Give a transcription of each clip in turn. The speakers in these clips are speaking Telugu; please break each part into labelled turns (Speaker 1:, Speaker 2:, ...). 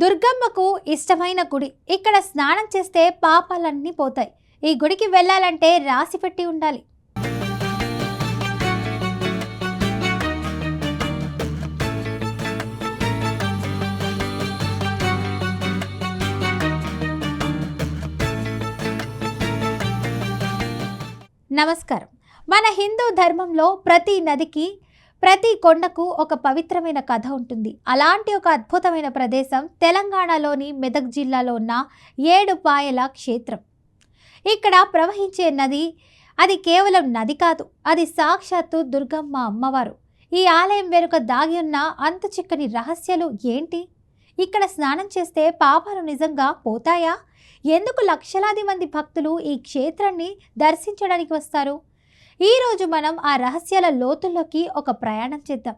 Speaker 1: దుర్గమ్మకు ఇష్టమైన గుడి. ఇక్కడ స్నానం చేస్తే పాపాలన్నీ పోతాయి. ఈ గుడికి వెళ్ళాలంటే రాసి పెట్టి ఉండాలి. నమస్కారం. మన హిందూ ధర్మంలో ప్రతి నదికి ప్రతి కొండకు ఒక పవిత్రమైన కథ ఉంటుంది. అలాంటి ఒక అద్భుతమైన ప్రదేశం తెలంగాణలోని మెదక్ జిల్లాలో ఉన్న ఏడుపాయల క్షేత్రం. ఇక్కడ ప్రవహించే నది అది కేవలం నది కాదు అది సాక్షాత్తు దుర్గమ్మ అమ్మవారు. ఈ ఆలయం వెనుక దాగి ఉన్న అంత చిక్కని రహస్యాలు ఏంటి? ఇక్కడ స్నానం చేస్తే పాపాలు నిజంగా పోతాయా? ఎందుకు లక్షలాది మంది భక్తులు ఈ క్షేత్రాన్ని దర్శించడానికి వస్తారు? ఈరోజు మనం ఆ రహస్యాల లోతుల్లోకి ఒక ప్రయాణం చేద్దాం.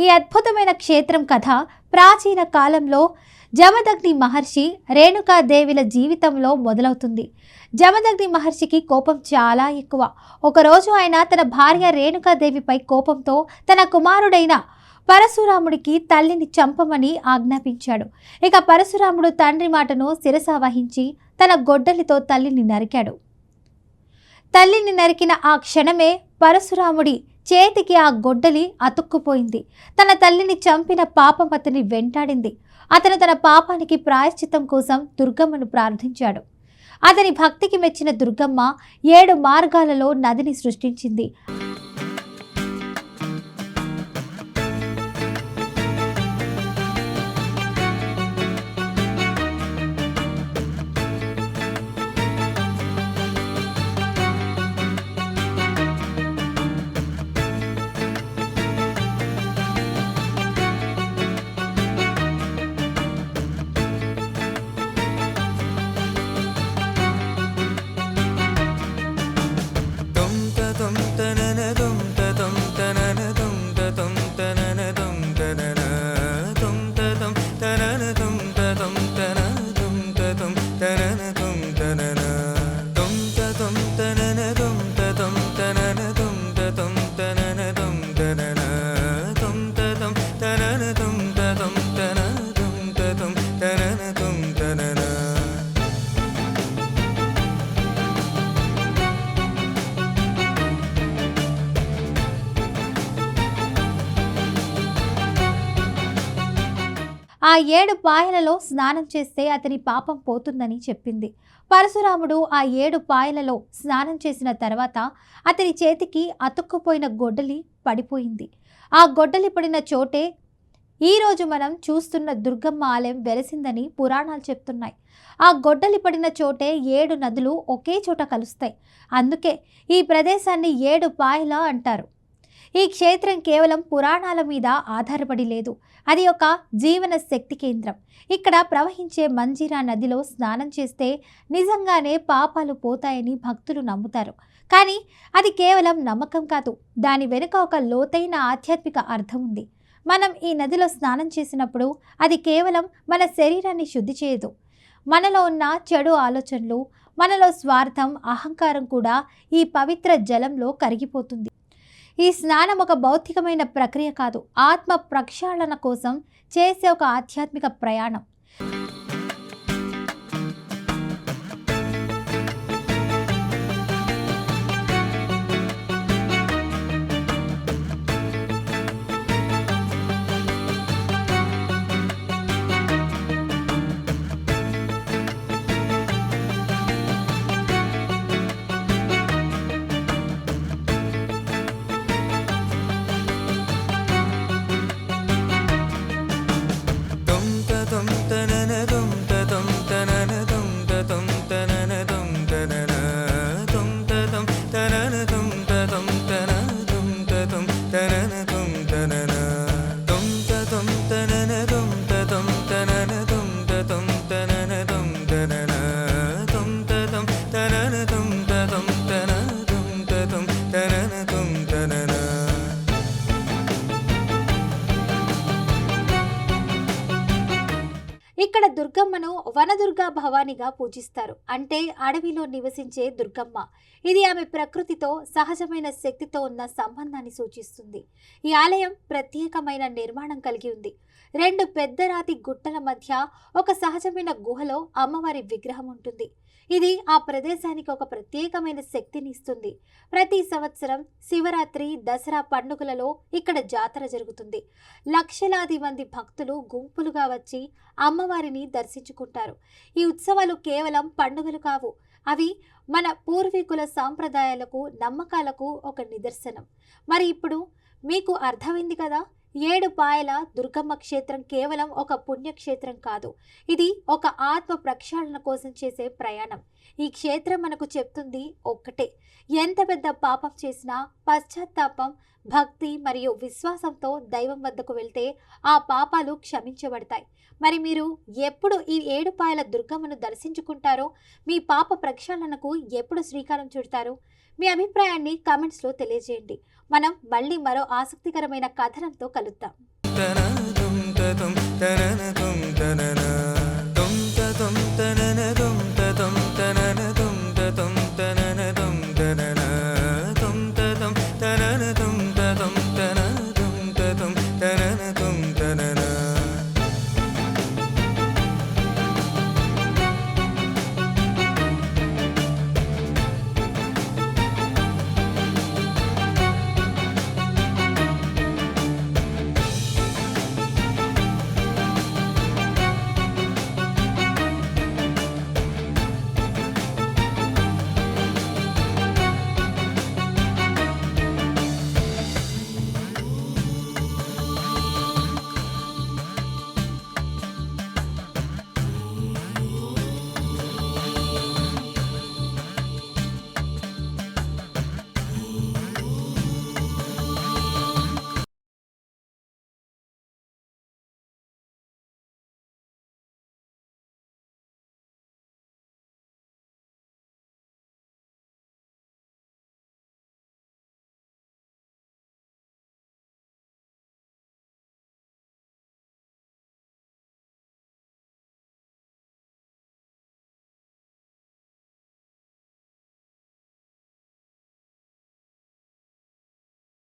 Speaker 1: ఈ అద్భుతమైన క్షేత్రం కథ ప్రాచీన కాలంలో జమదగ్ని మహర్షి రేణుకాదేవిల జీవితంలో మొదలవుతుంది. జమదగ్ని మహర్షికి కోపం చాలా ఎక్కువ. ఒకరోజు ఆయన తన భార్య రేణుకాదేవిపై కోపంతో తన కుమారుడైన పరశురాముడికి తల్లిని చంపమని ఆజ్ఞాపించాడు. ఇక పరశురాముడు తండ్రి మాటను శిరస వహించి తన గొడ్డలితో తల్లిని నరికాడు. తల్లిని నరికిన ఆ క్షణమే పరశురాముడి చేతికి ఆ గొడ్డలి అతుక్కుపోయింది. తన తల్లిని చంపిన పాపం అతని వెంటాడింది. అతను తన పాపానికి ప్రాయశ్చిత్తం కోసం దుర్గమ్మను ప్రార్థించాడు. అతని భక్తికి మెచ్చిన దుర్గమ్మ ఏడు మార్గాలలో నదిని సృష్టించింది. ఆ ఏడు పాయలలో స్నానం చేస్తే అతని పాపం పోతుందని చెప్పింది. పరశురాముడు ఆ ఏడు పాయలలో స్నానం చేసిన తర్వాత అతని చేతికి అతుక్కుపోయిన గొడ్డలి పడిపోయింది. ఆ గొడ్డలి పడిన చోటే ఈరోజు మనం చూస్తున్న దుర్గమ్మ ఆలయం వెలసిందని పురాణాలు చెప్తున్నాయి. ఆ గొడ్డలి పడిన చోటే ఏడు నదులు ఒకే చోట కలుస్తాయి. అందుకే ఈ ప్రదేశాన్ని ఏడు పాయల అంటారు. ఈ క్షేత్రం కేవలం పురాణాల మీద ఆధారపడి లేదు. అది ఒక జీవన శక్తి కేంద్రం. ఇక్కడ ప్రవహించే మంజీరా నదిలో స్నానం చేస్తే నిజంగానే పాపాలు పోతాయని భక్తులు నమ్ముతారు. కానీ అది కేవలం నమ్మకం కాదు. దాని వెనుక ఒక లోతైన ఆధ్యాత్మిక అర్థం ఉంది. మనం ఈ నదిలో స్నానం చేసినప్పుడు అది కేవలం మన శరీరాన్ని శుద్ధి చేయదు. మనలో ఉన్న చెడు ఆలోచనలు మనలో స్వార్థం అహంకారం కూడా ఈ పవిత్ర జలంలో కరిగిపోతుంది. ఈ స్నానం ఒక భౌతికమైన ప్రక్రియ కాదు. ఆత్మ ప్రక్షాళన కోసం చేసే ఒక ఆధ్యాత్మిక ప్రయాణం. ఇక్కడ దుర్గమ్మను వనదుర్గా భవానిగా పూజిస్తారు. అంటే అడవిలో నివసించే దుర్గమ్మ. ఇది ఆమె ప్రకృతితో సహజమైన శక్తితో ఉన్న సంబంధాన్ని సూచిస్తుంది. ఈ ఆలయం ప్రత్యేకమైన నిర్మాణం కలిగి ఉంది. రెండు పెద్ద రాతి గుట్టల మధ్య ఒక సహజమైన గుహలో అమ్మవారి విగ్రహం ఉంటుంది. ఇది ఆ ప్రదేశానికి ఒక ప్రత్యేకమైన శక్తిని ఇస్తుంది. ప్రతి సంవత్సరం శివరాత్రి దసరా పండుగలలో ఇక్కడ జాతర జరుగుతుంది. లక్షలాది మంది భక్తులు గుంపులుగా వచ్చి అమ్మవారిని దర్శించుకుంటారు. ఈ ఉత్సవాలు కేవలం పండుగలు కావు. అవి మన పూర్వీకుల సాంప్రదాయాలకు నమ్మకాలకు ఒక నిదర్శనం. మరి ఇప్పుడు మీకు అర్థమైంది కదా? ఏడు పాయల దుర్గమ్మ క్షేత్రం కేవలం ఒక పుణ్యక్షేత్రం కాదు. ఇది ఒక ఆత్మ ప్రక్షాళన కోసం చేసే ప్రయాణం. ఈ క్షేత్రం మనకు చెప్తుంది ఒక్కటే. ఎంత పెద్ద పాపం చేసినా పశ్చాత్తాపం భక్తి మరియు విశ్వాసంతో దైవం వద్దకు వెళ్తే ఆ పాపాలు క్షమించబడతాయి. మరి మీరు ఎప్పుడు ఈ ఏడు పాయల దుర్గమ్మను దర్శించుకుంటారో మీ పాప ప్రక్షాళనకు ఎప్పుడు శ్రీకారం చుడతారు? మీ అభిప్రాయాన్ని కామెంట్స్లో తెలియజేయండి. మనం మళ్ళీ మరో ఆసక్తికరమైన కథనంతో కలుద్దాం.